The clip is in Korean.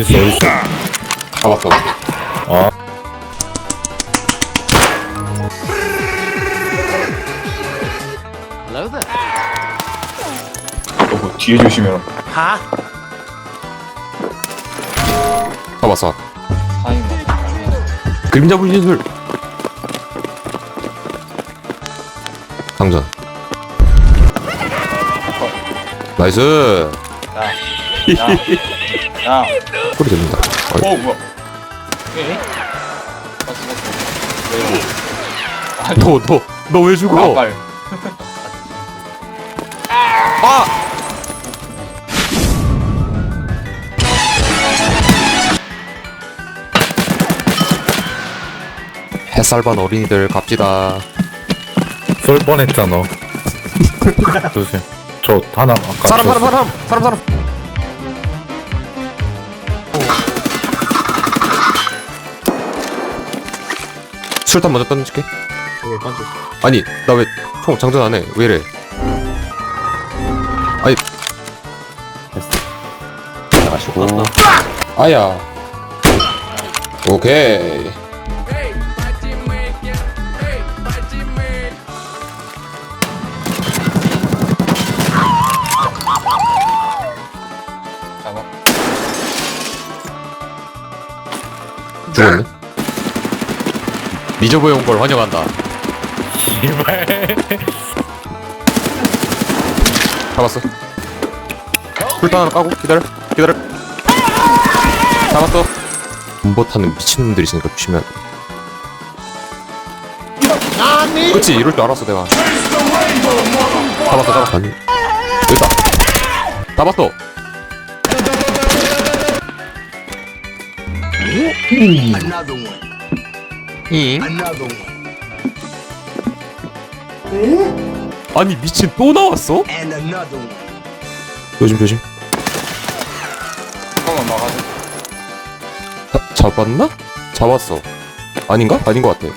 있어 어디 있어 잡았어. 아 어, 뒤에 조심해라. 잡았어. 다행이다. 그림자 분신술. 당전. 나이스. 야. 야. 소리 들린다. 어이, 어, 뭐야. 에? 봤어, 봤어. 왜 이거? 너, 너, 너 왜 죽어? 아, 빨. 아! 햇살반 어린이들 갑시다. 쏠 뻔했잖아 조심 저 하나 아까 사람, 사람, 저- 사람, 사람, 사람. 술탄 먼저 던질게. 아니, 나 왜 총 장전 안 해? 왜 이래? 아니, 마시고 아야. 오케이. 잡아. 죽었네. 미저보에 온 걸 환영한다. 잡았어. 불탄 하나 까고 기다려. 기다려. 잡았어. 군보 타는 미친놈들이 있으니까 조심해야 돼. 그치 이럴 줄 알았어 내가. 잡았어 잡았어. 아니 여기다. 잡았어. Another one. 잉. Another one. 아니 미친 또 나왔어? And another one. 조심 조심. 잠깐만 막아줘. 자, 잡았나? 잡았어. 아닌가? 아닌 것 같아.